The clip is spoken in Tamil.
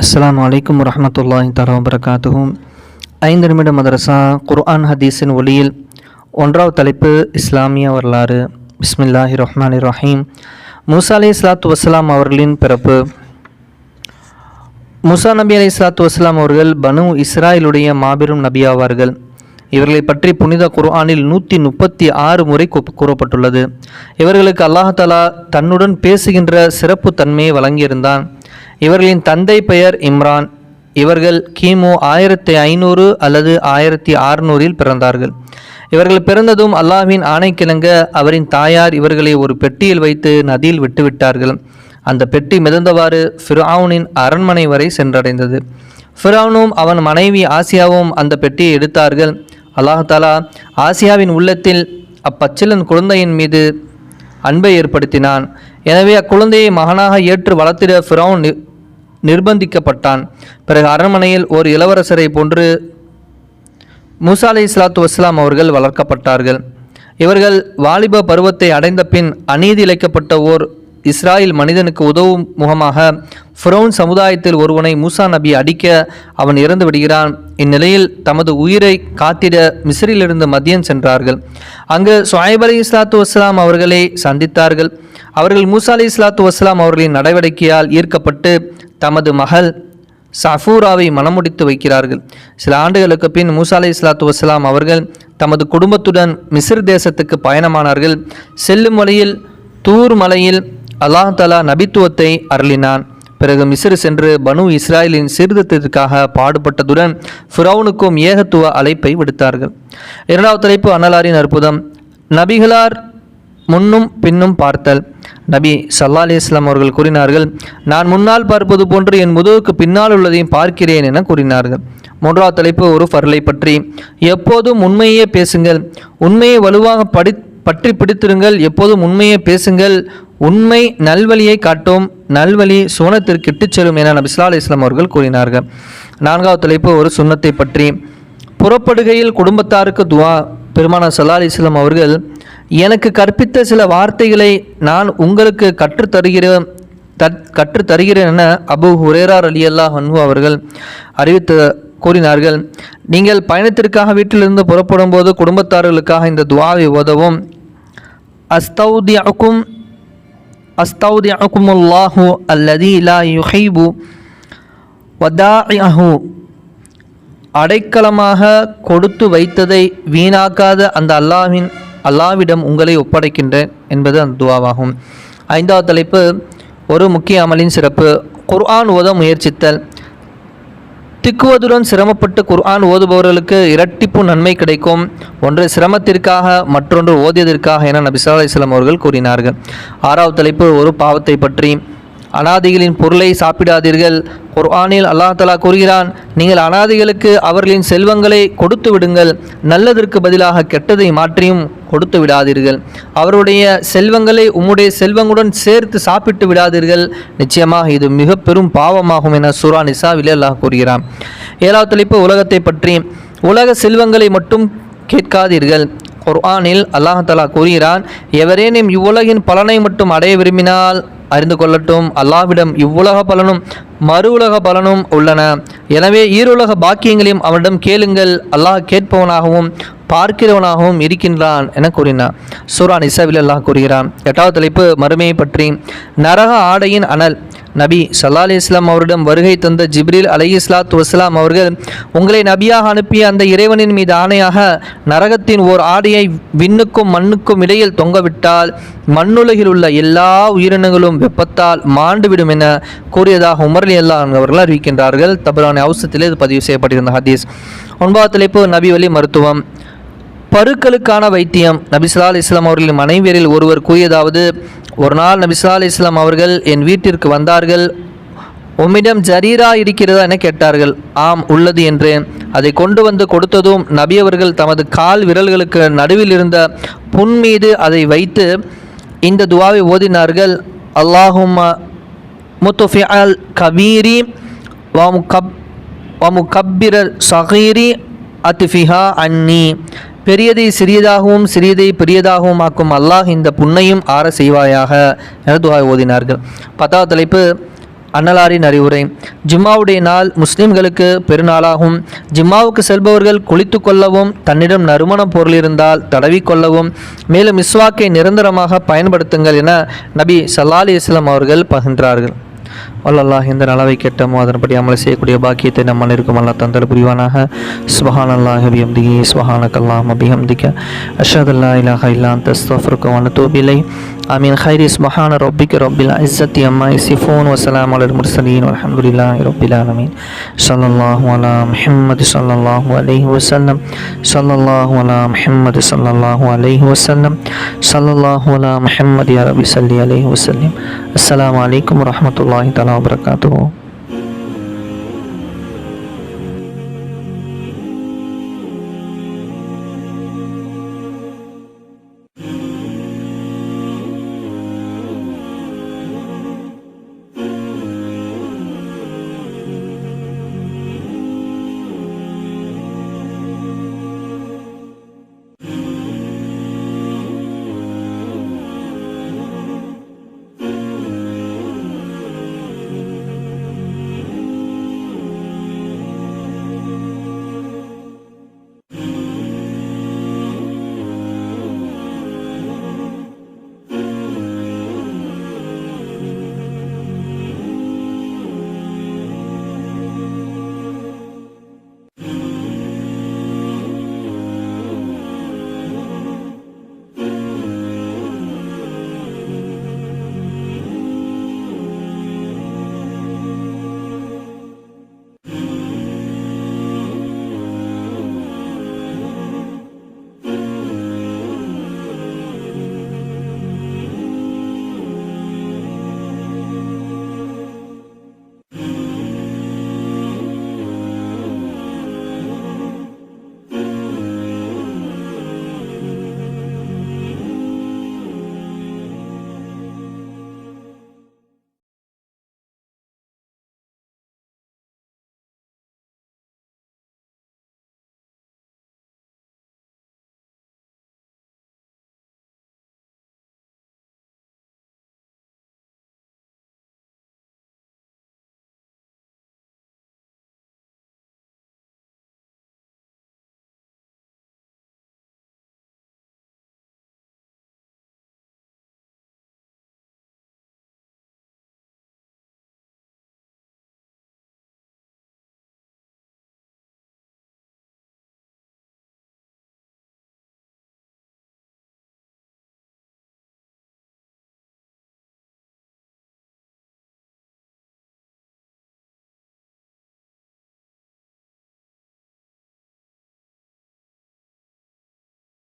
அஸ்லாம் அலைக்கும் வரஹ்மத்துல்லாஹி தலா வபரகாத்துஹும் ஐந்து நிமிட மதரசா குர்ஆன் ஹதீஸின் ஒளியில் ஒன்றாவது தலைப்பு இஸ்லாமிய வரலாறு. பிஸ்மில்லாஹி ரஹ்மான் ரஹீம். மூசா அலி இஸ்லாத்து வசலாம் அவர்களின் பிறப்பு. மூசா நபி அலி இஸ்லாத்து வசலாம் அவர்கள் பனு இஸ்ராயலுடைய மாபெரும் நபியாவார்கள். இவர்களை பற்றி புனித குர்ஆனில் நூற்றி முப்பத்தி ஆறு முறை கூப்- கூறப்பட்டுள்ளது. இவர்களுக்கு அல்லாஹாலா தன்னுடன் பேசுகின்ற சிறப்பு தன்மையை வழங்கியிருந்தான். இவர்களின் தந்தை பெயர் இம்ரான். இவர்கள் கிமு ஆயிரத்தி ஐநூறு அல்லது ஆயிரத்தி அறுநூறில் பிறந்தார்கள். இவர்கள் பிறந்ததும் அல்லாஹின் ஆணைக்கிணங்க அவரின் தாயார் இவர்களை ஒரு பெட்டியில் வைத்து நதியில் விட்டுவிட்டார்கள். அந்த பெட்டி மிதந்தவாறு ஃபிர்ஆவுனின் அரண்மனை வரை சென்றடைந்தது. ஃபிரௌனும் அவன் மனைவி ஆசியாவும் அந்த பெட்டியை எடுத்தார்கள். அல்லாஹாலா ஆசியாவின் உள்ளத்தில் அப்பச்சிலன் குழந்தையின் மீது அன்பை ஏற்படுத்தினான். எனவே அக்குழந்தையை மகனாக ஏற்று வளர்த்திட ஃபிரௌன் நி- நிர்பந்திக்கப்பட்டான். பிறகு அரண்மனையில் ஒரு இளவரசரை போன்று மூசா அலி இஸ்லாத்து வஸ்லாம் அவர்கள் வளர்க்கப்பட்டார்கள். இவர்கள் வாலிப பருவத்தை அடைந்த பின் அநீதி இழைக்கப்பட்ட ஓர் இஸ்ராயல் மனிதனுக்கு உதவும் முகமாக ஃப்ரௌன் சமுதாயத்தில் ஒருவனை மூசா நபி அடிக்க அவன் இறந்து விடுகிறான். இந்நிலையில் தமது உயிரை காத்திட மிஸ்ரிலிருந்து மதியம் சென்றார்கள். அங்கு சுஹைப் அலி இஸ்லாத்து வஸ்லாம் அவர்களை சந்தித்தார்கள். அவர்கள் மூசா அலி இஸ்லாத்து வஸ்லாம் அவர்களின் நடவடிக்கையால் ஈர்க்கப்பட்டு தமது மகள் சஃபூராவை மனமுடித்து வைக்கிறார்கள். சில ஆண்டுகளுக்கு பின் மூசா அலி இஸ்லாத்து வஸ்லாம் அவர்கள் தமது குடும்பத்துடன் மிஸ்ர் தேசத்துக்கு பயணமானார்கள். செல்லும் வழியில் தூர் மலையில் அல்லாஹ் தலா நபித்துவத்தை அருளினான். பிறகு மிஸ்ரு சென்று பனு இஸ்ராயலின் சீர்திருத்தத்திற்காக பாடுபட்டதுடன் ஃபிரௌனுக்கும் ஏகத்துவ அழைப்பை விடுத்தார்கள். இரண்டாவது தலைப்பு அன்னலாரின் அற்புதம். நபிகளார் முன்னும் பின்னும் பார்த்தல். நபி சல்லா அலிஸ்லாம் அவர்கள் கூறினார்கள் நான் முன்னால் பார்ப்பது போன்று என் முதுகுக்கு பின்னால் உள்ளதையும் பார்க்கிறேன் என கூறினார்கள். மூன்றாவது தலைப்பு ஒரு ஃபர்லை பற்றி. எப்போதும் உண்மையே பேசுங்கள். உண்மையை வலுவாக படி பற்றி பிடித்திருங்கள் எப்போதும் உண்மையை பேசுங்கள். உண்மை நல்வழியை காட்டும் நல்வழி சுவனத்திற்கு இட்டுச் செல்லும் என நபிஸ்லா ஸல்லல்லாஹு அவர்கள் கூறினார்கள். நான்காவது தலைப்பு ஒரு சுண்ணத்தை பற்றி. புறப்படுகையில் குடும்பத்தாருக்கு துவா. பெருமான சல்லா அலிஸ்லாம் அவர்கள் எனக்கு கற்பித்த சில வார்த்தைகளை நான் உங்களுக்கு கற்றுத் தருகிறேன் தத் கற்றுத் தருகிறேன் என அபு ஹுரேரார் அலி அல்லா ஹன்ஹு அவர்கள் அறிவித்து கூறினார்கள். நீங்கள் பயணத்திற்காக வீட்டிலிருந்து புறப்படும் போது குடும்பத்தார்களுக்காக இந்த துவாவை உதவும் அஸ்தௌதியக்கும் அஸ்தௌதியக்குமுல்லாஹு அல்லதி லா யுஹைபு வதாஹு அடைக்கலமாக கொடுத்து வைத்ததை வீணாக்காத அந்த அல்லாவின் அல்லாவிடம் உங்களை ஒப்படைக்கின்றேன் என்பது அந்த துவாவாகும். ஐந்தாவது தலைப்பு ஒரு முக்கிய அமலின் சிறப்பு. குர்ஆன் ஓத முயற்சித்தல். திக்குவதுடன் சிரமப்பட்டு குர்ஆன் ஓதுபவர்களுக்கு இரட்டிப்பு நன்மை கிடைக்கும். ஒன்று சிரமத்திற்காக மற்றொன்று ஓதியதற்காக என நபி ஸல்லல்லாஹு அவர்கள் கூறினார்கள். ஆறாவது தலைப்பு ஒரு பாவத்தை பற்றி. அனாதைகளின் பொருளை சாப்பிடாதீர்கள். குர்ஆனில் அல்லாஹ் தலா கூறுகிறான் நீங்கள் அனாதைகளுக்கு அவர்களின் செல்வங்களை கொடுத்து விடுங்கள். நல்லதற்கு பதிலாக கெட்டதை மாற்றியும் கொடுத்து விடாதீர்கள். அவருடைய செல்வங்களை உம்முடைய செல்வங்களுடன் சேர்த்து சாப்பிட்டு விடாதீர்கள். நிச்சயமாக இது மிக பெரும் பாவமாகும் என சூரா நிசாவிலே அல்லாஹ் கூறுகிறான். ஏழாவது தலைப்பு உலகத்தை பற்றி. உலக செல்வங்களை மட்டும் கேட்காதீர்கள். குர்ஆனில் அல்லாஹ் கூறுகிறான் எவரேனும் இவ்வுலகின் பலனை மட்டும் அடைய விரும்பினால் அறிந்து கொள்ளட்டும். அல்லாஹ்விடம் இவ்வுலக பலனும் மறு உலக பலனும் உள்ளன. எனவே ஈருலக பாக்கியங்களையும் அவனிடம் கேளுங்கள். அல்லாஹ் கேட்பவனாகவும் பார்க்கிறவனாகவும் இருக்கின்றான் என கூறினார். சூரான் நிசாவில் அல்லாஹ் கூறுகிறான். எட்டாவது தலைப்பு மறுமையை பற்றி. நரக ஆடையின் அனல். நபி சல்லா அலி இஸ்லாம் அவரிடம் வருகை தந்த ஜிப்ரில் அலி இஸ்லாத் வஸ்லாம் அவர்கள் உங்களை நபியாக அனுப்பிய அந்த இறைவனின் மீது ஆணையாக நரகத்தின் ஓர் ஆடையை விண்ணுக்கும் மண்ணுக்கும் இடையில் தொங்கவிட்டால் மண்ணுலகில் உள்ள எல்லா உயிரினங்களும் வெப்பத்தால் மாண்டுவிடும் என கூறியதாக உமர்லி அல்லா அவர்கள் அறிவிக்கின்றார்கள். தபரான அவசத்திலே இது பதிவு செய்யப்பட்டிருந்த ஹதீஸ். ஒன்பதாவது தலைப்பு நபி வழி மருத்துவம். பருக்களுக்கான வைத்தியம். நபிஸ்லா அலி இஸ்லாம் அவர்களின் மனைவியரில் ஒருவர் கூறியதாவது ஒரு நாள் நபிஸ்லா அலி இஸ்லாம் அவர்கள் என் வீட்டிற்கு வந்தார்கள். உம்மிடம் ஜரீரா இருக்கிறதா என கேட்டார்கள். ஆம் உள்ளது என்றேன். அதை கொண்டு வந்து கொடுத்ததும் நபி அவர்கள் தமது கால் விரல்களுக்கு நடுவில் இருந்த புன் மீது அதை வைத்து இந்த துவாவை ஓதினார்கள். அல்லாஹும் முத்துஃபிஅல் கபீரி வாமு கப் வாமு வமுகப்பிரல் சகீரி அத்ஃபிஹா அன்னி. பெரியதை சிறியதாகவும் சிறியதை பெரியதாகவும் ஆக்கும் அல்லாஹ் இந்த புண்ணையும் ஆற செய்வாயாக என துவாய் ஓதினார்கள். பத்தாவது தலைப்பு அன்னலாரின் அறிவுரை. ஜிம்மாவுடைய நாள் முஸ்லிம்களுக்கு பெருநாளாகும். ஜிம்மாவுக்கு செல்பவர்கள் குளித்து கொள்ளவும் தன்னிடம் நறுமண பொருள் இருந்தால் தடவிக்கொள்ளவும் மேலும் மிஸ்வாக்கை நிரந்தரமாக பயன்படுத்துங்கள் என நபி சல்லாலி இஸ்லாம் அவர்கள் பகின்றார்கள் அல்லாஹ் எந்த நலவை கெட்டமோ அதன்படி அமலை செய்யக்கூடிய பாக்கியத்தை நம்ம இருக்கும் அல்லா தந்தல் புரிவானாக. சுபஹான் அல்லாஹ் அபிஹம்திகி சுபஹானக் அல்லாம் அபிஹம்திக அஷத் அல்லா இலாஹ இல்லான் தஸ்தோஃபருக்கும் அனுத்தூபிலை ஆமீன். ஹைரி சுபஹான ரொப்பிக்கு ரொப்பில் இஸ்ஸத்தி அம்மா இசிஃபோன் வசலாம் அலர் முர்சலீன் அலமதுல்லா ரொப்பில் ஆலமீன். சல்லாஹூ அலா முஹம்மது சல்லாஹூ அலைஹி வசல்லம் சல்லாஹூ அலா முஹம்மது சல்லாஹூ அலைஹி வசல்லம் சல்லாஹூ அலா முஹம்மது அரபி சல்லி அலைஹி வசல்லம் அஸ்லாம் வலைக்கம் வரமத்துல்லாஹி தலா warahmatullahi wabarakatuh